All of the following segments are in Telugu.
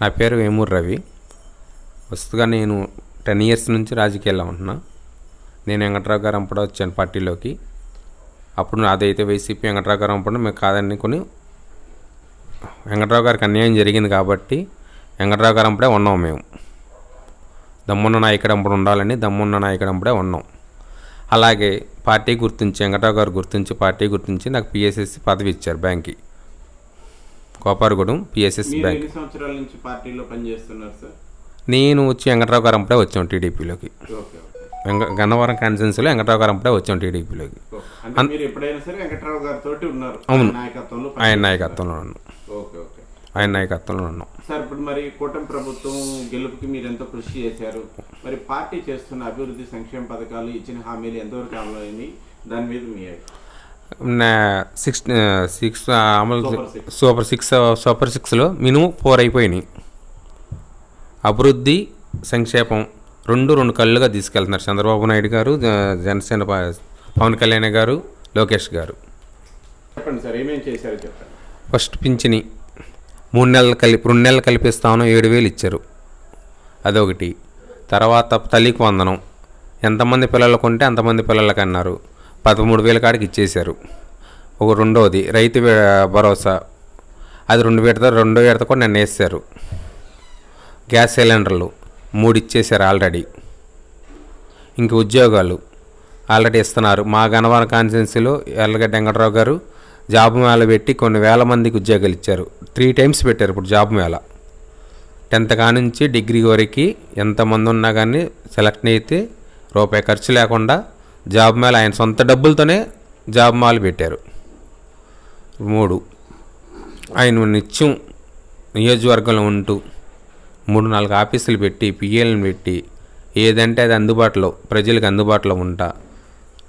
నా పేరు వేమూరు రవి. వస్తుగా నేను టెన్ ఇయర్స్ నుంచి రాజకీయాల్లో ఉంటున్నా. నేను వెంకట్రావు గారు అంపడ వచ్చాను పార్టీలోకి. అప్పుడు అదైతే వైసీపీ వెంకట్రావు గారు అంపడం మేము కాదనుకుని వెంకట్రావు గారికి అన్యాయం జరిగింది కాబట్టి వెంకట్రావు గారు అప్పుడే ఉన్నాం మేము. దమ్మున్న నాయకుడు అప్పుడు ఉండాలని దమ్మున్న నాయకుడు అంపడే ఉన్నాం. అలాగే పార్టీ గుర్తించి వెంకట్రావు గారు గుర్తించి పార్టీ గుర్తించి నాకు పిఎస్ఎస్సి పదవి ఇచ్చారు బ్యాంక్కి. Koparagudem PSS bank. సంవత్సరాల నుంచి పార్టీలో పనిచేస్తున్నారు సార్? నేను వచ్చి వెంకట్రావు గారు అప్పుడే వచ్చాం టీడీపీలోకి. వెంక గన్నవరం కాన్స్టిట్యున్సీలో వెంకట్రావు గారు అప్పుడే వచ్చాం టీడీపీలోకి. ఎప్పుడైనా సరే వెంకట్రావు గారితో ఉన్నారు. అవును. నాయకత్వంలో ఆయన. నాయకత్వంలో ఉన్నాం. Okay okay. ఆయన నాయకత్వంలో ఉన్నాం. సార్ ఇప్పుడు మరి కూటమి ప్రభుత్వం గెలుపుకి మీరు ఎంతో కృషి చేశారు. మరి పార్టీ చేస్తున్న అభివృద్ధి సంక్షేమ పథకాలు ఇచ్చిన హామీలు ఎంతవరకు అమలు అయింది దాని మీద మీ సిక్స్ సిక్స్ అమలు super six. Super six super సిక్స్లో మినిమం ఫోర్ అయిపోయినాయి. అభివృద్ధి సంక్షేమం రెండు రెండు కళ్ళుగా తీసుకెళ్తున్నారు చంద్రబాబు నాయుడు గారు జనసేన పవన్ కళ్యాణ్ గారు లోకేష్ గారు. చెప్పండి సార్ ఏమేం చేశారో చెప్పండి. ఫస్ట్ పింఛని మూడు నెలలు కలిపి రెండు నెలలు కలిపిస్తాను ఏడు వేలు ఇచ్చారు. అదొకటి. తర్వాత తల్లికి వందనం. ఎంతమంది పిల్లలకు ఉంటే అంతమంది పిల్లలకి అన్నారు పదమూడు వేల కాడికి ఇచ్చేశారు. ఒక రెండవది రైతు భరోసా. అది రెండు విడత రెండో విడత కూడా నన్ను గ్యాస్ సిలిండర్లు మూడు ఇచ్చేశారు ఆల్రెడీ. ఇంక ఉద్యోగాలు ఆల్రెడీ ఇస్తున్నారు. మా గన్నవరం కాన్స్టిట్యున్సీలో ఎల్లగడ్డ వెంకటరావు గారు జాబ్ మేళ పెట్టి కొన్ని వేల మందికి ఉద్యోగాలు ఇచ్చారు. త్రీ టైమ్స్ పెట్టారు ఇప్పుడు జాబ్ మేళ. టెన్త్ కానుంచి డిగ్రీ వరకు ఎంతమంది ఉన్నా కానీ సెలెక్ట్ అయితే రూపాయి ఖర్చు లేకుండా జాబ్ మాల్ ఆయన సొంత డబ్బులతోనే జాబ్ మాల్ పెట్టారు. మూడు ఆయన నిత్యం నియోజకవర్గంలో ఉంటూ మూడు నాలుగు ఆఫీసులు పెట్టి పిఏలను పెట్టి ఏదంటే అది అందుబాటులో ప్రజలకు అందుబాటులో ఉంటా.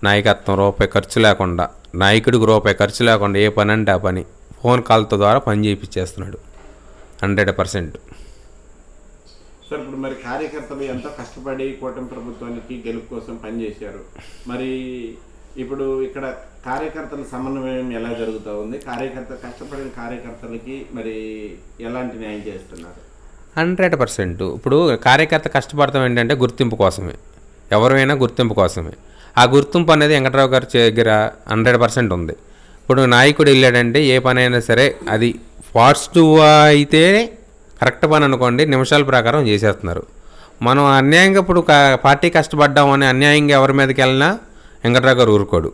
నాయకత్వం రూపాయి ఖర్చు లేకుండా నాయకుడికి రూపాయి ఖర్చు లేకుండా ఏ పని అంటే ఆ పని. ఫోన్ కాల్తో ద్వారా పని చేయించేస్తున్నాడు హండ్రెడ్ పర్సెంట్. సార్ ఇప్పుడు మరి కార్యకర్తలు ఎంతో కష్టపడి కూటమి ప్రభుత్వానికి గెలుపు కోసం పనిచేశారు? మరి ఇప్పుడు ఇక్కడ కార్యకర్తల సమన్వయం ఎలా జరుగుతూ ఉంది? కార్యకర్త కష్టపడిన కార్యకర్తలకి మరి ఎలాంటి న్యాయం చేస్తున్నారు? Hundred percent. ఇప్పుడు కార్యకర్త కష్టపడతాం ఏంటంటే గుర్తింపు కోసమే. ఎవరైనా గుర్తింపు కోసమే. ఆ గుర్తింపు అనేది వెంకట్రావు గారి దగ్గర హండ్రెడ్ పర్సెంట్ ఉంది. ఇప్పుడు నాయకుడు వెళ్ళాడంటే ఏ పని అయినా సరే అది పాజిటివ్ అయితే కరెక్ట్ పని అనుకోండి నిమిషాల ప్రకారం చేసేస్తున్నారు. మనం అన్యాయంగా ఇప్పుడు పార్టీ కష్టపడ్డాం అని అన్యాయంగా ఎవరి మీదకి వెళ్ళినా వెంకట్రావు గారు ఊరుకోడు.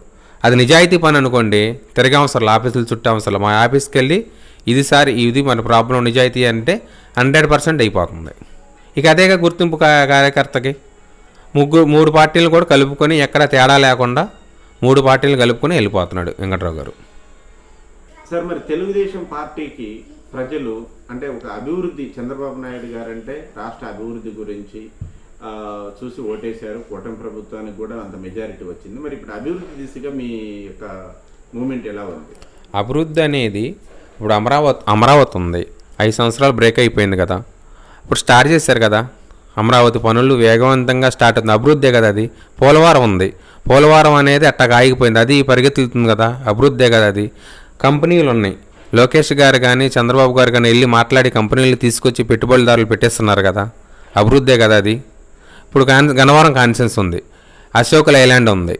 అది నిజాయితీ పని అనుకోండి తిరిగి అసలు ఆఫీసులు చుట్టూ అవసరం మా ఆఫీస్కి వెళ్ళి ఇది సార్ ఇది మన ప్రాబ్లం నిజాయితీ అంటే హండ్రెడ్ పర్సెంట్ అయిపోతుంది. ఇక అదేగా గుర్తింపు కార్యకర్తకి ముగ్గురు మూడు పార్టీలు కూడా కలుపుకొని ఎక్కడ తేడా లేకుండా మూడు పార్టీలు కలుపుకొని వెళ్ళిపోతున్నాడు వెంకట్రావు గారు. సార్ మరి తెలుగుదేశం పార్టీకి ప్రజలు అంటే ఒక అభివృద్ధి చంద్రబాబు నాయుడు గారంటే రాష్ట్ర అభివృద్ధి గురించి చూసి ఓటేశారు. కూటమి ప్రభుత్వానికి కూడా అంత మెజారిటీ వచ్చింది. మరి ఇప్పుడు అభివృద్ధి దిశగా మీ యొక్క మూమెంట్ ఎలా ఉంది? అభివృద్ధి అనేది ఇప్పుడు అమరావతి అమరావతి ఉంది. ఐదు సంవత్సరాలు బ్రేక్ అయిపోయింది కదా. ఇప్పుడు స్టార్ట్ చేశారు కదా. అమరావతి పనులు వేగవంతంగా స్టార్ట్ అవుతుంది. అభివృద్ధే కదా అది. పోలవరం ఉంది. పోలవరం అనేది అట్టగా ఆగిపోయింది. అది పరిగెత్తుతుంది కదా. అభివృద్ధే కదా అది. కంపెనీలు ఉన్నాయి. లోకేష్ గారు కానీ చంద్రబాబు గారు కానీ వెళ్ళి మాట్లాడి కంపెనీలు తీసుకొచ్చి పెట్టుబడిదారులు పెట్టేస్తున్నారు కదా. అభివృద్ధే కదా అది. ఇప్పుడు కాన్ గన్నవరం కాన్సెన్స్ ఉంది. అశోక్ లైలాండ్ ఉంది.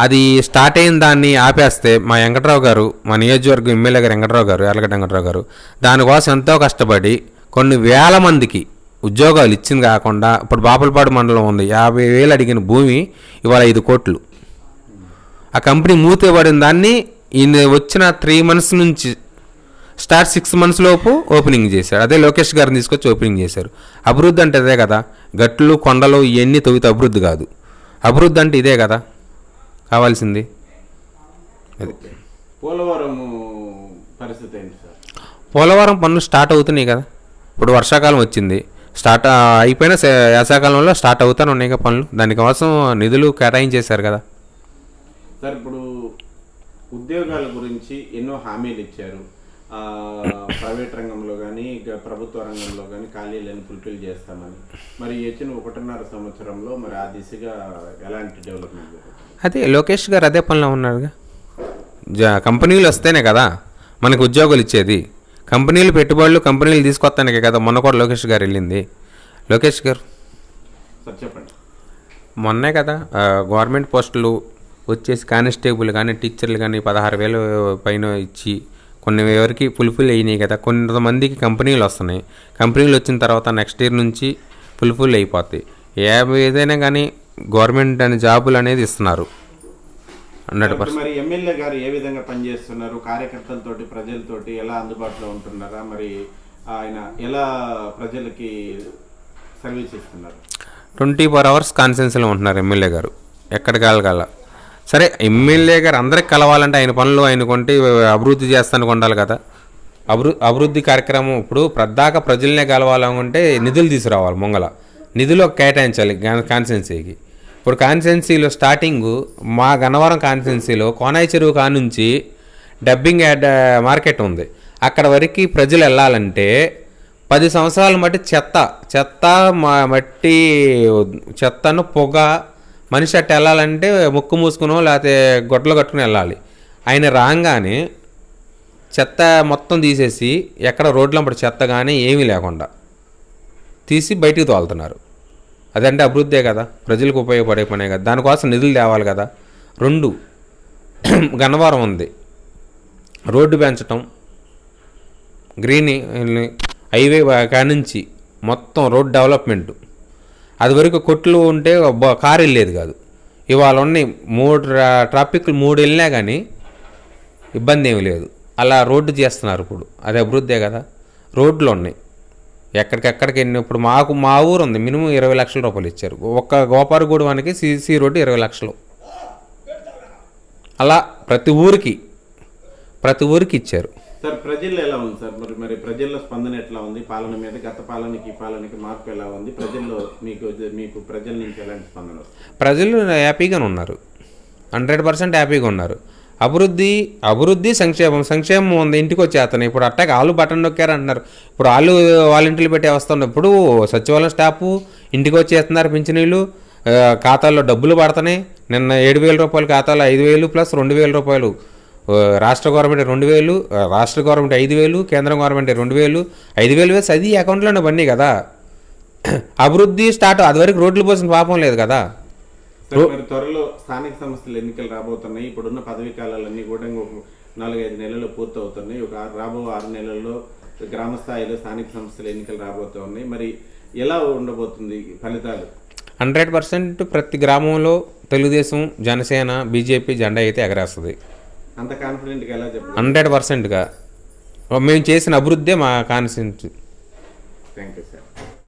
అది స్టార్ట్ అయిన దాన్ని ఆపేస్తే మా వెంకట్రావు గారు మా నియోజకవర్గం ఎమ్మెల్యే గారు వెంకట్రావు గారు ఎర్లగడ్డ వెంకట్రావు గారు దానికోసం ఎంతో కష్టపడి కొన్ని వేల మందికి ఉద్యోగాలు ఇచ్చింది కాకుండా ఇప్పుడు బాపులపాడు మండలం ఉంది. యాభై వేలు అడిగిన భూమి ఇవాళ ఐదు కోట్లు. ఆ కంపెనీ మూతపడిన దాన్ని ఈయన వచ్చిన త్రీ మంత్స్ నుంచి స్టార్ట్ సిక్స్ మంత్స్ లోపు ఓపెనింగ్ చేశాడు అదే లోకేష్ గారిని తీసుకొచ్చి ఓపెనింగ్ చేశారు. అభివృద్ధి అంటే అదే కదా. గట్లు కొండలు ఇవన్నీ తవ్వితే అభివృద్ధి కాదు. అభివృద్ధి అంటే ఇదే కదా. కావాల్సింది. అది. పోలవరం పరిస్థితి ఏంటి సార్? పోలవరం పనులు స్టార్ట్ అవుతున్నాయి కదా. ఇప్పుడు వర్షాకాలం వచ్చింది. స్టార్ట్ అయిపోయిన వేసవికాలంలో స్టార్ట్ అవుతానే ఉన్నాయి పనులు. దానికోసం నిధులు కేటాయించేశారు కదా. సార్ ఇప్పుడు ఉద్యోగాల గురించి ఎన్నో హామీలు ఇచ్చారు. ప్రైవేట్ రంగంలో కానీ ప్రభుత్వ రంగంలో కానీ ఖాళీలను ఫుల్ఫిల్ చేస్తామని. మరి వచ్చిన ఒకటిన్నర సంవత్సరంలో మరి ఆ దిశగా ఎలాంటి డెవలప్మెంట్ అదే లోకేష్ గారు అదే పనిలో ఉన్నారుగా. కంపెనీలు వస్తేనే కదా మనకు ఉద్యోగాలు ఇచ్చేది. కంపెనీలు పెట్టుబడులు కంపెనీలు తీసుకొస్తానికే కదా. మొన్న కూడా లోకేష్ గారు వెళ్ళింది. లోకేష్ గారు. సార్ చెప్పండి. మొన్నే కదా గవర్నమెంట్ పోస్టులు వచ్చేసి కానిస్టేబుల్ కానీ టీచర్లు కానీ పదహారు వేలు పైన ఇచ్చి కొన్ని ఎవరికి ఫుల్ఫిల్ అయినాయి కదా. కొంతమందికి కంపెనీలు వస్తున్నాయి. కంపెనీలు వచ్చిన తర్వాత నెక్స్ట్ ఇయర్ నుంచి ఫుల్ఫిల్ అయిపోతాయి. ఏ ఏదైనా కానీ గవర్నమెంట్ అని జాబులు అనేది ఇస్తున్నారు. హండ్రెడ్ ఇప్పుడు మరి ఎమ్మెల్యే గారు ఏ విధంగా పనిచేస్తున్నారు? కార్యకర్తలతోటి ప్రజలతోటి ఎలా అందుబాటులో ఉంటున్నారా? మరి ఆయన ఎలా ప్రజలకి సర్వీస్ ఇస్తున్నారు? ట్వంటీ ఫోర్ అవర్స్ కాన్సెన్స్లో ఉంటున్నారు ఎమ్మెల్యే గారు. ఎక్కడికి వెళ్ళగల సరే ఎమ్మెల్యే గారు అందరికి కలవాలంటే ఆయన పనులు ఆయన కొంటే అభివృద్ధి చేస్తాను కొండాలి కదా. అభివృ అభివృద్ధి కార్యక్రమం ఇప్పుడు ప్రద్దాక ప్రజలనే కలవాలనుకుంటే నిధులు తీసుకురావాలి ముంగల. నిధులు కేటాయించాలి కాన్సెన్సీకి ఇప్పుడు కాన్సెన్సీలో స్టార్టింగ్ మా గన్నవరం కాన్సెన్సీలో కోనాయి చెరువు కానుంచి డబ్బింగ్ యాడ్ మార్కెట్ ఉంది. అక్కడ వరకు ప్రజలు వెళ్ళాలంటే పది సంవత్సరాలు మట్టి చెత్త చెత్త మట్టి చెత్తను పొగ మనిషి అట్ట వెళ్ళాలంటే ముక్కు మూసుకునో లేకపోతే గొడ్డలు కట్టుకుని వెళ్ళాలి. ఆయన రాగానే చెత్త మొత్తం తీసేసి ఎక్కడ రోడ్లంపడి చెత్త కానీ ఏమీ లేకుండా తీసి బయటికి తోలుతున్నారు. అదంటే అభివృద్ధే కదా. ప్రజలకు ఉపయోగపడే పనే కదా. దానికోసం నిధులు తేవాలి కదా. రెండు గన్నవరం ఉంది. రోడ్డు పెంచటం గ్రీన్ హైవే కానుంచి మొత్తం రోడ్ డెవలప్మెంట్. అది వరకు కొట్లు ఉంటే కారు వెళ్ళేది కాదు. ఇవాళ ఉన్నాయి మూడు ట్రాఫిక్లు మూడు వెళ్ళినా కానీ ఇబ్బంది ఏమి లేదు. అలా రోడ్డు చేస్తున్నారు ఇప్పుడు. అది అభివృద్ధే కదా. రోడ్లు ఉన్నాయి. ఎక్కడికెక్కడికి ఎన్ని ఇప్పుడు మాకు మా ఊరు ఉంది. మినిమం ఇరవై లక్షల రూపాయలు ఇచ్చారు. ఒక్క గోపాలగూడెంకి సీసీ రోడ్డు ఇరవై లక్షలు. అలా ప్రతి ఊరికి ప్రతి ఊరికి ఇచ్చారు. సార్ ప్రజల్లో ఎలా ఉంది సార్? మరి మరి ప్రజల్లో స్పందన ఎట్లా ఉంది? పాలన మీద గత పాలనకి పాలనకి మార్పు ఎలా ఉంది? ప్రజల్లో మీకు మీకు ప్రజల నుంచి ఎలాంటి స్పందన ప్రజలు హ్యాపీగానే ఉన్నారు. హండ్రెడ్ పర్సెంట్ హ్యాపీగా ఉన్నారు. అభివృద్ధి అభివృద్ధి సంక్షేమం సంక్షేమం ఉంది ఇంటికి వచ్చేస్తాను ఇప్పుడు అట్టాక వాళ్ళు బటన్ నొక్కారు అంటున్నారు. ఇప్పుడు వాళ్ళు వాళ్ళ ఇంటికి పెట్టే వస్తున్నారు ఇప్పుడు సచివాలయం స్టాఫ్ ఇంటికి వచ్చేస్తున్నారు పింఛనీళ్ళు ఖాతాల్లో డబ్బులు పడుతున్నాయి. నిన్న ఏడు వేల రూపాయలు ఖాతాలో ఐదు వేలు ప్లస్ రెండు వేల రూపాయలు రాష్ట్ర గవర్నమెంట్ రెండు వేలు రాష్ట్ర గవర్నమెంట్ ఐదు వేలు కేంద్ర గవర్నమెంట్ రెండు వేలు. ఐదు వేలు వేసి అది అకౌంట్లోనే పడినాయి కదా. అభివృద్ధి స్టార్ట్ అది వరకు రోడ్లు పోసిన పాపం లేదు కదా. త్వరలో స్థానిక సంస్థల ఎన్నికలు రాబోతున్నాయి. ఇప్పుడున్న పదవీ కాలాలన్నీ కూడా ఇంకొక నాలుగైదు నెలల్లో పూర్తవుతున్నాయి. ఒక ఆరు- రాబో ఆరు నెలల్లో గ్రామ స్థాయిలో స్థానిక సంస్థల ఎన్నికలు రాబోతూ ఉన్నాయి. మరి ఎలా ఉండబోతుంది ఫలితాలు? హండ్రెడ్ పర్సెంట్ ప్రతి గ్రామంలో తెలుగుదేశం జనసేన బీజేపీ జెండా అయితే ఎగరేస్తుంది. అంత కాన్ఫిడెంట్గా ఎలా చెప్పండి హండ్రెడ్ పర్సెంట్గా. మేము చేసిన అభివృద్ధే మా కాన్సెన్స్ థ్యాంక్ యూ